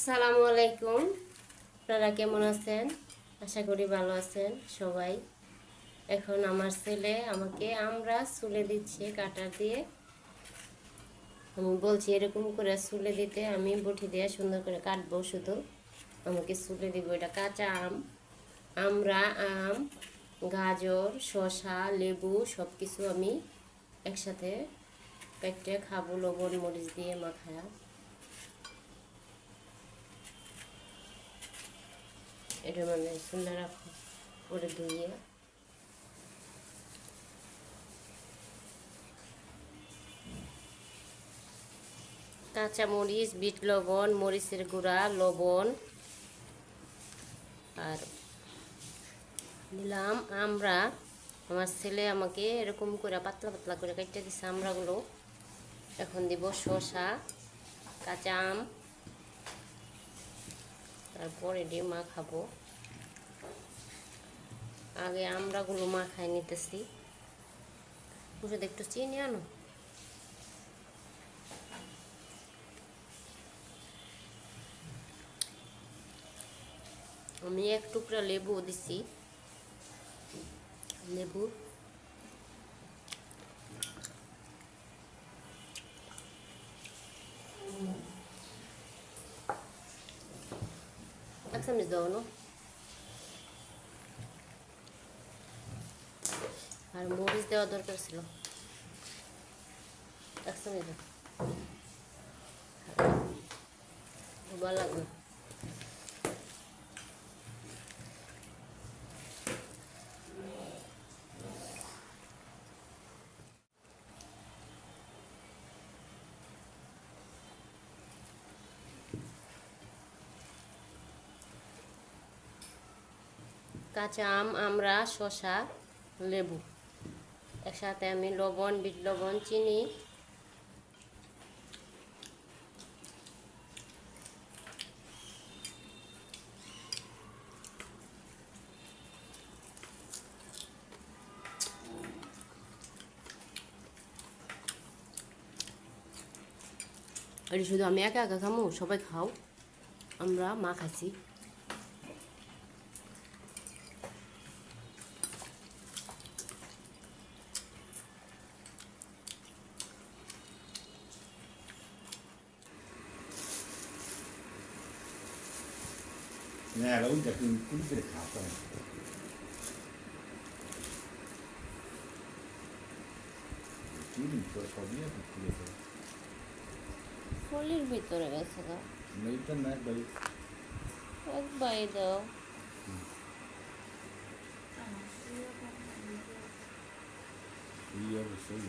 আসসালামু আলাইকুম। আপনারা কেমন আছেন? আশা করি ভালো আছেন সবাই। এখন আমার ছেলে আমাকে আমরা চুলে দিচ্ছে কাটার দিয়ে। আমি বলছি এরকম করে চুলে দিতে আমি বটি দিয়ে সুন্দর করে কাটবো শুধু। আমাকে চুলে দিব এটা কাঁচা আম। আমরা আম, গাজর, শসা, লেবু সব কিছু আমি একসাথে পেটে খাব, লবণ, মরিচ দিয়ে মাখায়া। এটার মানে সুন্দর করে ধুইয়ে কাঁচা মরিচ বিট লবণ, মরিচের গুঁড়া, লবণ। আর দিলাম আমরা আমার ছেলে আমাকে এরকম করে পাতলা পাতলা করে কেটে দিছে আমরাগুলো এখন দিব শসা, কাঁচা আম। তারপরে মা খাব আগে আমরাগুলো মা খাই নিতেছি। ওষুধ একটু চিনি আনো। আমি এক টুকরা লেবু দিছি। লেবু। দাও না আর মরিচ দেওয়া দরকার ছিল এক চামচ ভালো লাগবে কাঁচা আম আমরা শসা, লেবু। একসাথে আমি লবণ, বিট লবণ, চিনি। এটা শুধু আমি একা একা খামো? সবাই খাও। আমরা মা খাইছি। হ্যাঁ ওইটা তুমি কুড়ি করে খাও করে চিনি তো সবই আছে খুলে করে ফলির ভিতরে গেছে গা এইটা না একবারে একবার দাও এই অবশ্যই